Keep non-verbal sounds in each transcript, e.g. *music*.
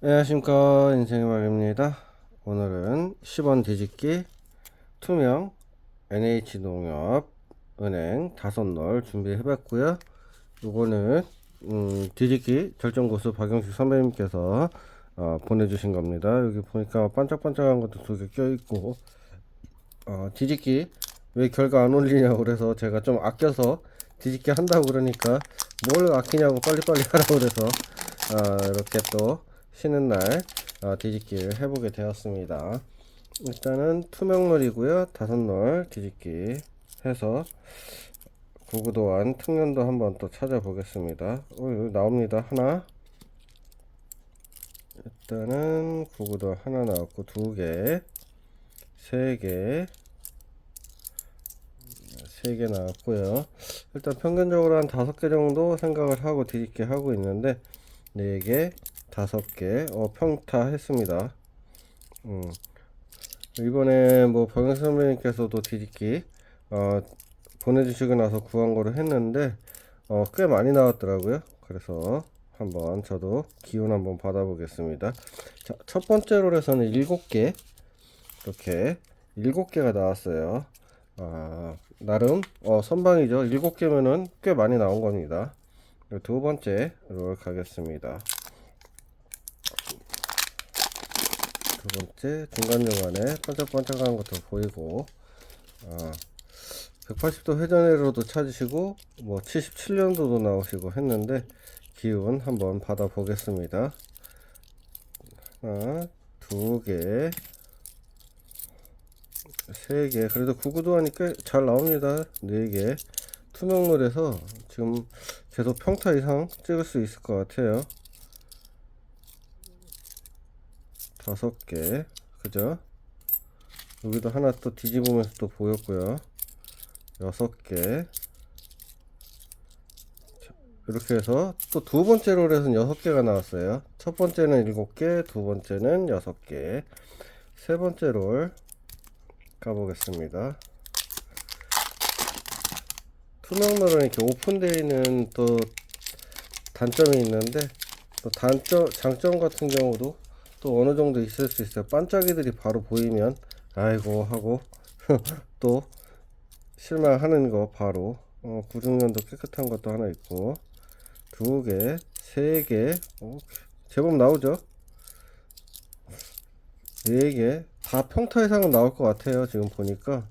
안녕하십니까 인생의 말입니다. 오늘은 10원 뒤집기 투명 NH농협 은행 다섯 널 준비해 봤고요. 요거는 음, 뒤집기 절정고수 박영식 선배님께서 어, 보내주신 겁니다. 여기 보니까 반짝반짝한 것도 두 개 껴있고 어, 뒤집기 왜 결과 안 올리냐고 그래서 제가 좀 아껴서 뒤집기 한다고 그러니까 뭘 아끼냐고 빨리빨리 하라고 그래서 어, 이렇게 또 쉬는 날 어, 뒤집기를 해보게 되었습니다. 일단은 투명놀이고요. 다섯 놀 뒤집기 해서 구구도안 특년도 한번 또 찾아보겠습니다. 어, 여기 나옵니다. 하나. 일단은 구구도 하나 나왔고 두 개, 세 개, 세 개 나왔고요. 일단 평균적으로 한 다섯 개 정도 생각을 하고 뒤집기 하고 있는데 네 개, 다섯 개, 어, 평타 했습니다. 음. 이번에 뭐 병영 선배님께서도 뒤집기 어, 보내주시고 나서 구한 거를 했는데 어, 꽤 많이 나왔더라고요. 그래서 한번 저도 기운 한번 받아보겠습니다. 자, 첫 번째 롤에서는 일곱 개 이렇게 일곱 개가 나왔어요. 아, 나름 어, 선방이죠. 일곱 개면은 꽤 많이 나온 겁니다. 두 번째 롤 가겠습니다. 두 번째 중간중간에 반짝반짝한 것도 보이고 아, 180도 회전회로도 찾으시고 뭐 77년도도 나오시고 했는데 기운 한번 받아 보겠습니다. 하나 두개 세 개. 그래도 구구도 하니까 잘 나옵니다. 네 개. 투명물에서 지금 계속 평타 이상 찍을 수 있을 것 같아요 다섯 개. 그죠? 여기도 하나 또 뒤집으면서 또 보였고요. 여섯 개. 자, 이렇게 해서 또 두 번째 롤에서는 여섯 개가 나왔어요. 첫 번째는 일곱 개 두 번째는 여섯 개 세 번째 롤 가보겠습니다. 투명rol은 이렇게 오픈되어 있는 또 단점이 있는데 또 단점 장점 같은 경우도 또 어느 정도 있을 수 있어요. 반짝이들이 바로 보이면 아이고 하고 *laughs* 또 실망하는 거 바로 어, 96년도 깨끗한 것도 하나 있고 두 개, 세 개, 어, 제법 나오죠? 네 개, 다 평타 이상은 나올 것 같아요. 지금 보니까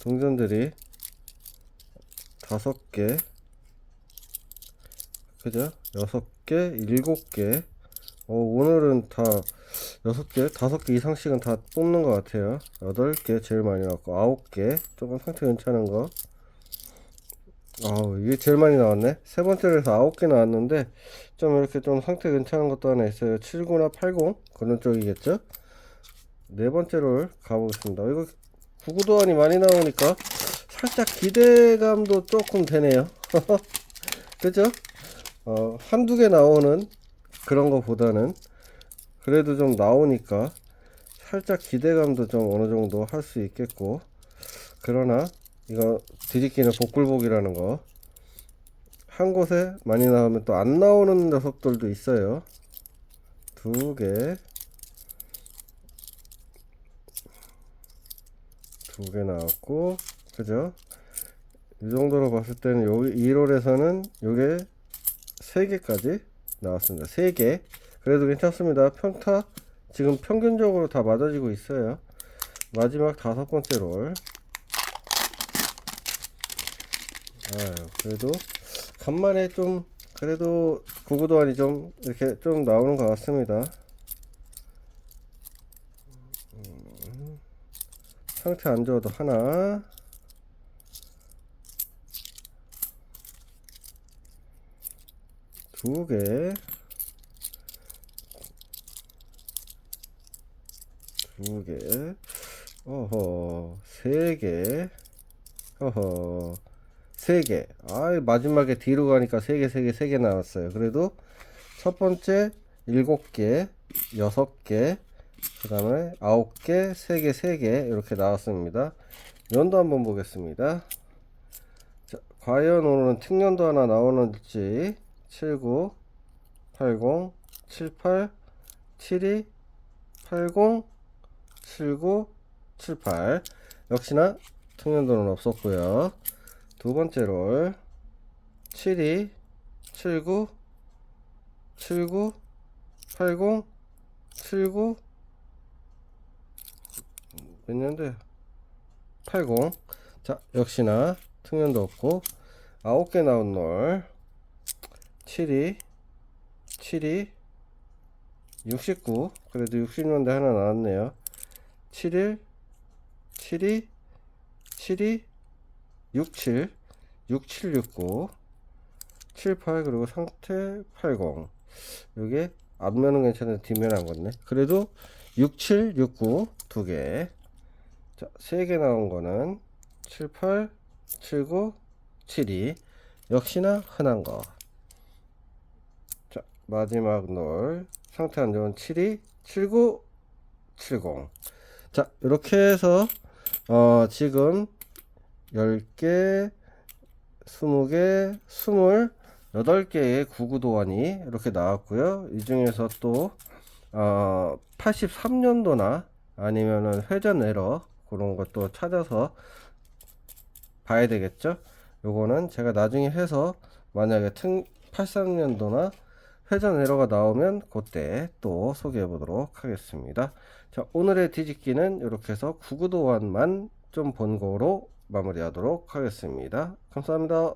동전들이 다섯 개, 그죠? 여섯 개, 일곱 개. 어, 오늘은 다 여섯 개, 다섯 개 이상씩은 다 뽑는 것 같아요. 여덟 개 제일 많이 나왔고, 아홉 개 조금 상태 괜찮은 거. 아우, 이게 제일 많이 나왔네. 세 번째로 해서 아홉 개 나왔는데, 좀 이렇게 좀 상태 괜찮은 것도 하나 있어요. 79나 80? 그런 쪽이겠죠? 네 번째로 가보겠습니다. 이거 구구도안이 많이 나오니까 살짝 기대감도 조금 되네요. *laughs* 그죠? 어, 한두 개 나오는 그런 거보다는 그래도 좀 나오니까 살짝 기대감도 좀 어느 정도 할 수 있겠고 그러나 이거 뒤집기는 복불복이라는 거. 한 곳에 많이 나오면 또 안 나오는 녀석들도 있어요. 두 개. 두 개 나왔고 그죠? 이 정도로 봤을 때는 요 1홀에서는 요게 3개까지 나왔습니다. 3개. 그래도 괜찮습니다. 평타 지금 평균적으로 다 맞아지고 있어요. 마지막 다섯 번째 롤. 아유 그래도 간만에 좀 그래도 구구도안이 좀 이렇게 좀 나오는 것 같습니다. 음, 상태 안 좋아도 하나 두 개, 두 개, 어허, 세 개, 어허, 세 개. 아, 마지막에 뒤로 가니까 세 개, 세 개, 세 개 나왔어요. 그래도 첫 번째 일곱 개, 여섯 개, 그 다음에 아홉 개, 세 개, 세 개 이렇게 나왔습니다. 연도 한번 보겠습니다. 자, 과연 오늘은 특년도 하나 나오는지 79, 80, 78, 72 80 79 78 역시나 청년도는 없었고요. 두 번째 롤 72 79 79 80 79 몇 년도야? 80자 역시나 특년도 없고 9개 나온 롤 72 72 69 그래도 60년대 하나 나왔네요. 71 72 72 67 6769 78 그리고 상태 80 요게 앞면은 괜찮은데 뒷면 안 걷네. 그래도 67 69 두 개. 자, 3개 나온 거는 78 79 72 역시나 흔한 거. 자, 마지막 놀 상태 안 좋은 72 79 70 자, 이렇게 해서 어, 지금 10개 20개, 28개의 구구도안이 이렇게 나왔고요. 이 중에서 또, 어, 83년도나 아니면은 회전 에러 그런 것도 찾아서 봐야 되겠죠. 요거는 제가 나중에 해서 만약에 83년도나 회전 에러가 나오면 그때 또 소개해 보도록 하겠습니다. 자, 오늘의 뒤집기는 이렇게 해서 구구도안만 좀 본 거로 마무리하도록 하겠습니다. 감사합니다.